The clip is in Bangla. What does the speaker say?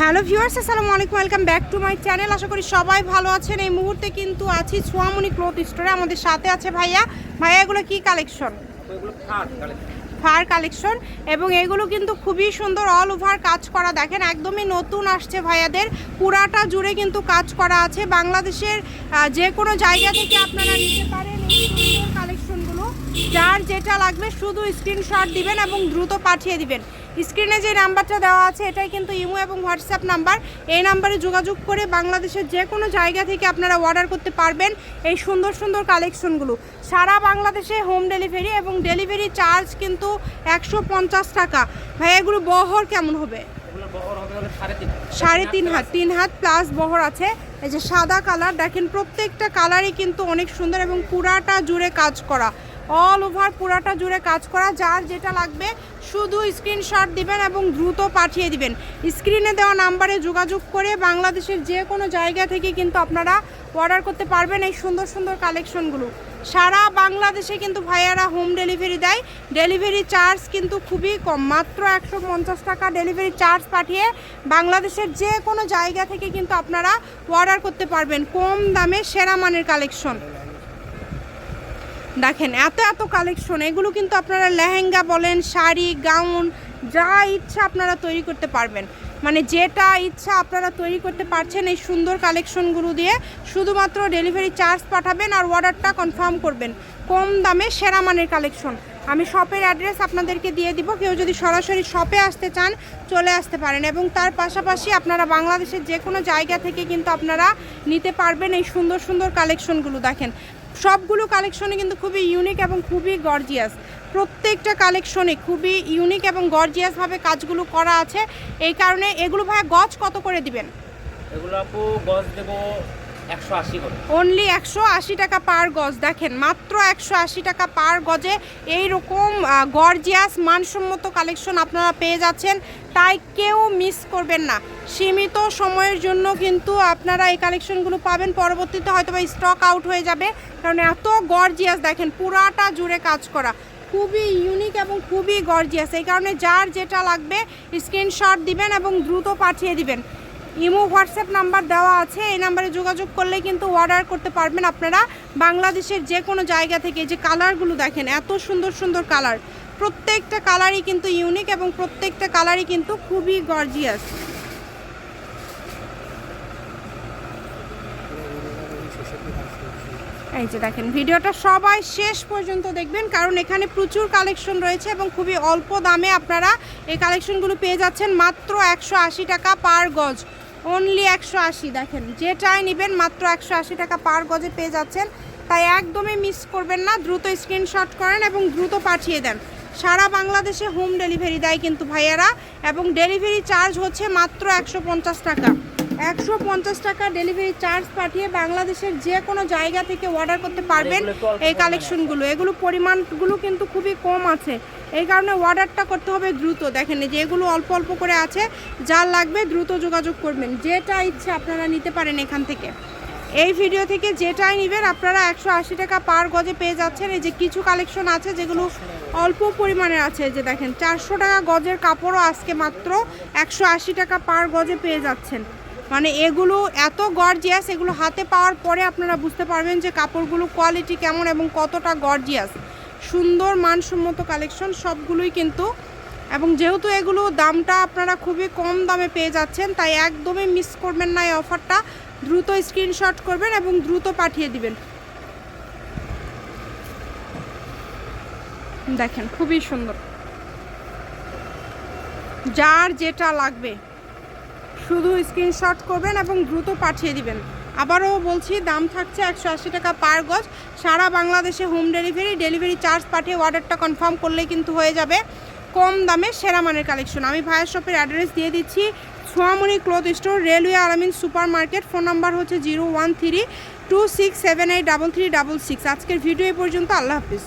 হ্যালো ভিউয়ার্স আসসালামু আলাইকুম welcome back to my channel. আশা করি সবাই ভালো আছেন। এই মুহূর্তে কিন্তু আছি ছোয়ামণি ক্লথ স্টোরে। আমাদের সাথে আছে ভাইয়া। ভাইয়া এগুলো কি কালেকশন ফার কালেকশন এবং এগুলো কিন্তু খুবই সুন্দর অল ওভার কাজ করা। দেখেন একদমই নতুন আসছে ভাইয়াদের। পুরাটা জুড়ে কিন্তু কাজ করা আছে। বাংলাদেশের যে কোনো জায়গা থেকে আপনারা নিতে পারেন যার যেটা লাগবে শুধু স্ক্রিনশট দিবেন এবং দ্রুত পাঠিয়ে দিবেন। স্ক্রিনে যে নাম্বারটা দেওয়া আছে এটাই কিন্তু ইমো এবং হোয়াটসঅ্যাপ নাম্বার। এই নাম্বারে যোগাযোগ করে বাংলাদেশের যে কোনো জায়গা থেকে আপনারা অর্ডার করতে পারবেন এই সুন্দর সুন্দর কালেকশনগুলো সারা বাংলাদেশে হোম ডেলিভারি এবং ডেলিভারি চার্জ কিন্তু একশো পঞ্চাশ টাকা। ভাই এগুলো বহর কেমন হবে? সাড়ে তিন হাত। তিন হাত। প্লাস বহর আছে। এই যে সাদা কালার দেখেন প্রত্যেকটা কালারই কিন্তু অনেক সুন্দর এবং পুরাটা জুড়ে কাজ করা। অল ওভার পুরাটা জুড়ে কাজ করা, যার যেটা লাগবে শুধু স্ক্রিনশট দিবেন এবং দ্রুত পাঠিয়ে দিবেন। স্ক্রিনে দেওয়া নাম্বারে যোগাযোগ করে বাংলাদেশের যে কোনো জায়গা থেকে কিন্তু আপনারা অর্ডার করতে পারবেন এই সুন্দর সুন্দর কালেকশনগুলো। সারা বাংলাদেশে কিন্তু ভাইয়ারা হোম ডেলিভারি দেয়। ডেলিভারি চার্জ কিন্তু খুবই কম, মাত্র একশো পঞ্চাশ টাকা ডেলিভারি চার্জ পাঠিয়ে বাংলাদেশের যে কোনো জায়গা থেকে কিন্তু আপনারা অর্ডার করতে পারবেন। কম দামে সেরা মানের কালেকশন। দেখেন, এত এত কালেকশন এগুলো কিন্তু আপনারা লেহেঙ্গা বলেন, শাড়ি গাউন যা ইচ্ছা আপনারা তৈরি করতে পারবেন। মানে যেটা ইচ্ছা আপনারা তৈরি করতে পারছেন এই সুন্দর কালেকশনগুলো দিয়ে, শুধুমাত্র ডেলিভারি চার্জ পাঠাবেন আর অর্ডারটা কনফার্ম করবেন। কম দামে সেরা মানের কালেকশন আমি শপের অ্যাড্রেস আপনাদেরকে দিয়ে দিব, কেউ যদি সরাসরি শপে আসতে চান, চলে আসতে পারেন এবং তার পাশাপাশি আপনারা বাংলাদেশের যে কোনো জায়গা থেকে কিন্তু আপনারা নিতে পারবেন এই সুন্দর সুন্দর কালেকশনগুলো দেখেন সবগুলো কালেকশনে কিন্তু খুবই ইউনিক এবং খুবই গর্জিয়াস প্রত্যেকটা কালেকশনে খুবই ইউনিক এবং গর্জিয়াসভাবে কাজগুলো করা আছে। এই কারণে এগুলো ভাই গজ কত করে দিবেন? এগুলো আপু গজ দেবো অনলি একশো আশি টাকা পার গজ। দেখেন মাত্র একশো আশি টাকা পার গজে এই রকম গর্জিয়াস মানসম্মত কালেকশন আপনারা পেয়ে যাচ্ছেন। তাই কেউ মিস করবেন না। সীমিত সময়ের জন্য কিন্তু আপনারা এই কালেকশনগুলো পাবেন। পরবর্তীতে হয়তো বা স্টক আউট হয়ে যাবে। কারণ এত গর্জিয়াস দেখেন, পুরাটা জুড়ে কাজ করা। খুবই ইউনিক এবং খুবই গর্জিয়াস এই কারণে যার যেটা লাগবে স্ক্রিনশট দিবেন এবং দ্রুত পাঠিয়ে দিবেন। ইমো, হোয়াটসঅ্যাপ নাম্বার দেওয়া আছে। এই নাম্বারে যোগাযোগ করলে কিন্তু অর্ডার করতে পারবেন আপনারা। বাংলাদেশের যে কোনো জায়গা থেকে যে কালারগুলো দেখেন, এত সুন্দর সুন্দর কালার প্রত্যেকটা কালারই কিন্তু ইউনিক এবং প্রত্যেকটা কালারই কিন্তু খুবই গর্জিয়াস এই যে দেখেন, ভিডিওটা সবাই শেষ পর্যন্ত দেখবেন, কারণ এখানে প্রচুর কালেকশন রয়েছে এবং খুবই অল্প দামে আপনারা এই কালেকশনগুলো পেয়ে যাচ্ছেন মাত্র একশো আশি টাকা পার গজ। অনলি একশো আশি, দেখেন, যেটাই নেবেন মাত্র একশো আশি টাকা পার গজে পেয়ে যাচ্ছেন। তাই একদমই মিস করবেন না, দ্রুত স্ক্রিনশট করেন এবং দ্রুত পাঠিয়ে দেন। সারা বাংলাদেশে হোম ডেলিভারি দেয় কিন্তু ভাইয়ারা এবং ডেলিভারি চার্জ হচ্ছে মাত্র একশো পঞ্চাশ টাকা। একশো পঞ্চাশ টাকা ডেলিভারি চার্জ পাঠিয়ে বাংলাদেশের যে কোনো জায়গা থেকে অর্ডার করতে পারবেন এই কালেকশনগুলো এগুলো পরিমাণগুলো কিন্তু খুবই কম আছে। এই কারণে অর্ডারটা করতে হবে দ্রুত। দেখেন যে এগুলো অল্প অল্প করে আছে। যার লাগবে দ্রুত যোগাযোগ করবেন। যেটা ইচ্ছে আপনারা নিতে পারেন এখান থেকে। এই ভিডিও থেকে যেটাই নেবেন, আপনারা একশো আশি টাকা পার গজে পেয়ে যাচ্ছেন। এই যে কিছু কালেকশন আছে, যেগুলো অল্প পরিমাণের আছে যে দেখেন, চারশো টাকা গজের কাপড়ও আজকে মাত্র একশো আশি টাকা পার গজে পেয়ে যাচ্ছেন। মানে এগুলো এত গর্জিয়াস এগুলো হাতে পাওয়ার পরে আপনারা বুঝতে পারবেন যে কাপড়গুলো কোয়ালিটি কেমন এবং কতটা গর্জিয়াস সুন্দর, মানসম্মত কালেকশন সবগুলোই কিন্তু। এবং যেহেতু এগুলো দামটা আপনারা খুবই কম দামে পেয়ে যাচ্ছেন, তাই একদমই মিস করবেন না এই অফারটা দ্রুত স্ক্রিনশট করবেন এবং দ্রুত পাঠিয়ে দিবেন। দেখেন, খুবই সুন্দর। যার যেটা লাগবে, শুধু স্ক্রিনশট করবেন এবং দ্রুত পাঠিয়ে দিবেন। আবারও বলছি, দাম থাকছে একশো আশি টাকা পার গজ। সারা বাংলাদেশে হোম ডেলিভারি ডেলিভারি চার্জ পাঠিয়ে অর্ডারটা কনফার্ম করলেই কিন্তু হয়ে যাবে। কম দামে সেরা মানের কালেকশন। আমি ভাইয়ের শপের অ্যাড্রেস দিয়ে দিচ্ছি Soyamoni cloth store, railway Alamin super market phone number হচ্ছে zero one three two six seven eight double three double six. আজকের ভিডিও এ পর্যন্ত, আল্লাহ হাফিজ।